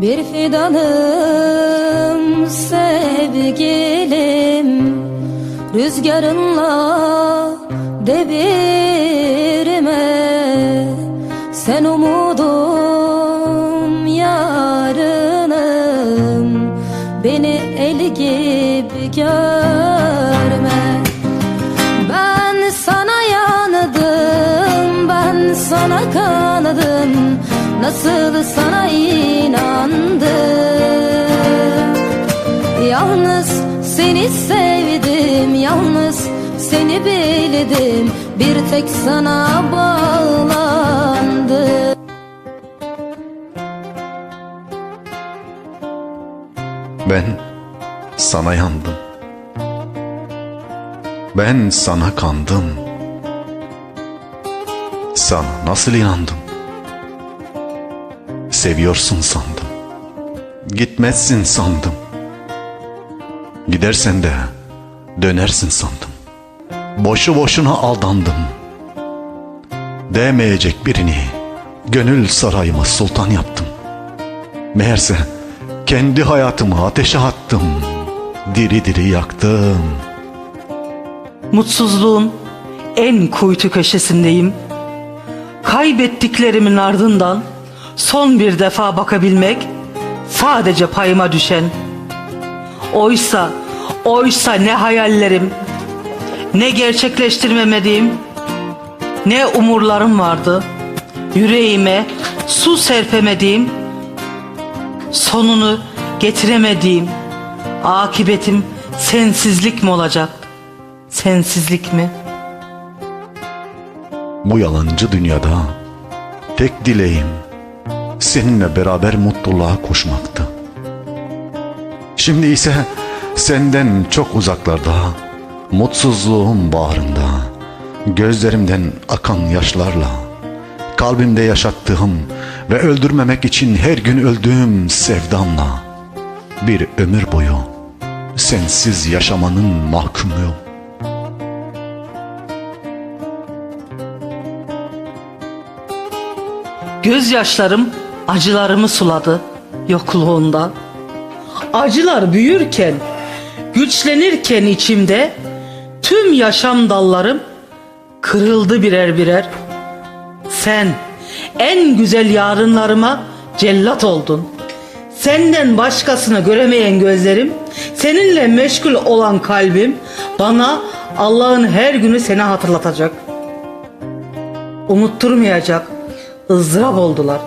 Bir fidanım sevgilim. Rüzgarınla devirme Sen umudum yarınım. Beni el gibi görme. Ben sana yandım, ben sana kanadım. Nasıl sana inandım seni bildim Bir tek sana bağlandım Ben sana yandım. Ben sana kandım. Sana nasıl inandım? Seviyorsun sandım. Gitmezsin sandım. Gidersen de dönersin sandım. Boşu boşuna aldandım. Değmeyecek birini gönül sarayıma sultan yaptım. Meğerse kendi hayatımı ateşe attım. Diri diri yaktım. Mutsuzluğun en kuytu köşesindeyim. Kaybettiklerimin ardından son bir defa bakabilmek sadece payıma düşen. Oysa, oysa ne hayallerim, ne gerçekleştirmemediğim, ne umurlarım vardı. Yüreğime su serpemediğim, sonunu getiremediğim, akibetim sensizlik mi olacak? Sensizlik mi? Bu yalancı dünyada tek dileğim seninle beraber mutluluğa koşmaktı. Şimdi ise senden çok uzaklarda, mutsuzluğum bağrında, gözlerimden akan yaşlarla, kalbimde yaşattığım ve öldürmemek için her gün öldüğüm sevdamla, bir ömür boyu sensiz yaşamanın mahkumuyum. Gözyaşlarım acılarımı suladı yokluğunda. Acılar büyürken, güçlenirken içimde tüm yaşam dallarım kırıldı birer birer. Sen en güzel yarınlarıma cellat oldun. Senden başkasını göremeyen gözlerim, seninle meşgul olan kalbim bana Allah'ın her günü seni hatırlatacak. Unutturmayacak, ızdırap oldular.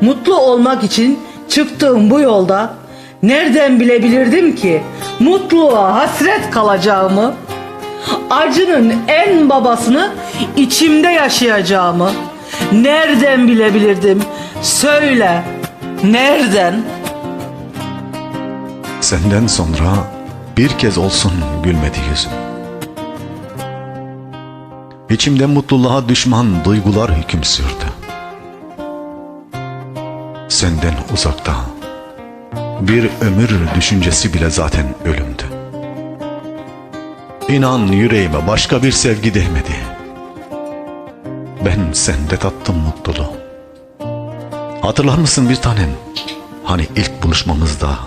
Mutlu olmak için çıktığım bu yolda nereden bilebilirdim ki mutluluğa hasret kalacağımı, acının en babasını içimde yaşayacağımı nereden bilebilirdim? Söyle, nereden? Senden sonra bir kez olsun gülmedi yüzüm. İçimde mutluluğa düşman duygular hüküm sürdü. Senden uzakta bir ömür düşüncesi bile zaten ölümdü. İnan yüreğime başka bir sevgi değmedi. Ben sende tattım mutluluğu. Hatırlar mısın bir tanem? Hani ilk buluşmamızda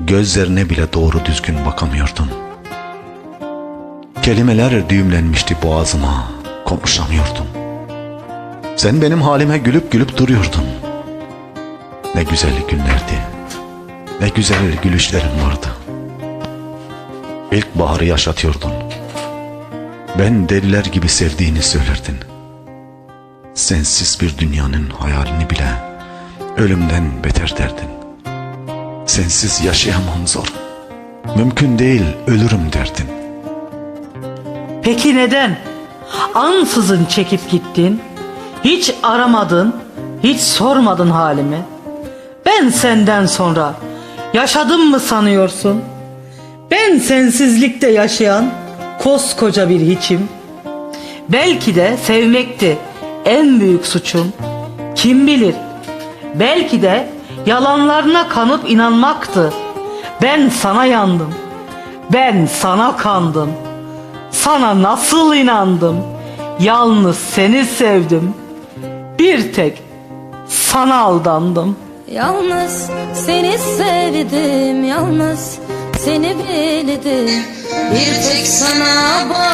gözlerine bile doğru düzgün bakamıyordun. Kelimeler düğümlenmişti boğazıma, konuşamıyordum. Sen benim halime gülüp gülüp duruyordun. Ne güzel günlerdi. Ne güzel gülüşlerin vardı. İlk baharı yaşatıyordun. Ben deliler gibi sevdiğini söylerdin. Sensiz bir dünyanın hayalini bile ölümden beter derdin. Sensiz yaşayamam zor. Mümkün değil ölürüm derdin. Peki neden? Ansızın çekip gittin. Hiç aramadın, hiç sormadın halimi. Ben senden sonra yaşadım mı sanıyorsun? Ben sensizlikte yaşayan koskoca bir hiçim. Belki de sevmekti en büyük suçum. Kim bilir? Belki de yalanlarına kanıp inanmaktı. Ben sana yandım. Ben sana kandım. Sana nasıl inandım? Yalnız seni sevdim. Bir tek sana aldandım.'' Yalnız seni sevdim Yalnız seni bildim. Bir tek sana bağlı